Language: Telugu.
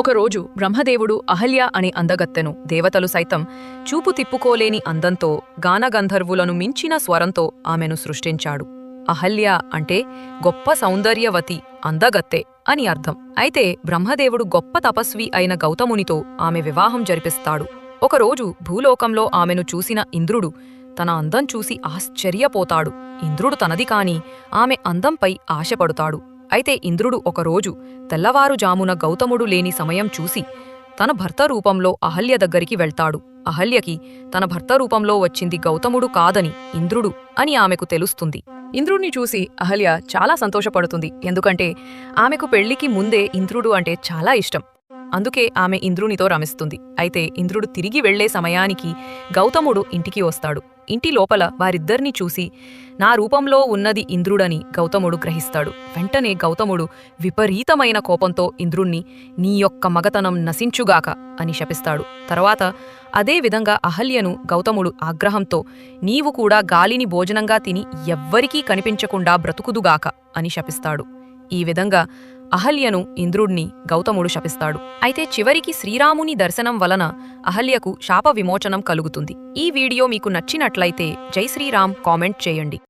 ఒకరోజు బ్రహ్మదేవుడు అహల్య అనే అందగత్తెను. దేవతలు సైతం చూపు తిప్పుకోలేని అందంతో గానగంధర్వులను మించిన స్వరంతో ఆమెను సృష్టించాడు. అహల్య అంటే గొప్ప సౌందర్యవతి అందగత్తె అని అర్థం. అయితే బ్రహ్మదేవుడు గొప్ప తపస్వి అయిన గౌతమునితో ఆమె వివాహం జరిపిస్తాడు. ఒకరోజు భూలోకంలో ఆమెను చూసిన ఇంద్రుడు తన అందం చూసి ఆశ్చర్యపోతాడు. ఇంద్రుడు తనది కాని ఆమె అందంపై ఆశపడుతాడు. అయితే ఇంద్రుడు ఒకరోజు తెల్లవారుజామున గౌతముడు లేని సమయం చూసి తన భర్త రూపంలో అహల్య దగ్గరికి వెళ్తాడు. అహల్యకి తన భర్త రూపంలో వచ్చింది గౌతముడు కాదని ఇంద్రుడు అని ఆమెకు తెలుస్తుంది. ఇంద్రుడిని చూసి అహల్య చాలా సంతోషపడుతుంది. ఎందుకంటే ఆమెకు పెళ్ళికి ముందే ఇంద్రుడు అంటే చాలా ఇష్టం. అందుకే ఆమె ఇంద్రునితో రమిస్తుంది. అయితే ఇంద్రుడు తిరిగి వెళ్ళే సమయానికి గౌతముడు ఇంటికి వస్తాడు. ఇంటి లోపల వారిద్దరిని చూసి నా రూపంలో ఉన్నది ఇంద్రుడని గౌతముడు గ్రహిస్తాడు. వెంటనే గౌతముడు విపరీతమైన కోపంతో ఇంద్రుణ్ణి నీ యొక్క మగతనం నశించుగాక అని శపిస్తాడు. తర్వాత అదే విధంగా అహల్యను గౌతముడు ఆగ్రహంతో నీవు కూడా గాలిని భోజనంగా తిని ఎవ్వరికీ కనిపించకుండా బ్రతుకుదుగాక అని శపిస్తాడు. ఈ విధంగా అహల్యను ఇంద్రుణ్ణి గౌతముడు శపిస్తాడు. అయితే చివరికి శ్రీరాముని దర్శనం వలన అహల్యకు శాప విమోచనం కలుగుతుంది. ఈ వీడియో మీకు నచ్చినట్లయితే జై శ్రీరామ్ కామెంట్ చేయండి.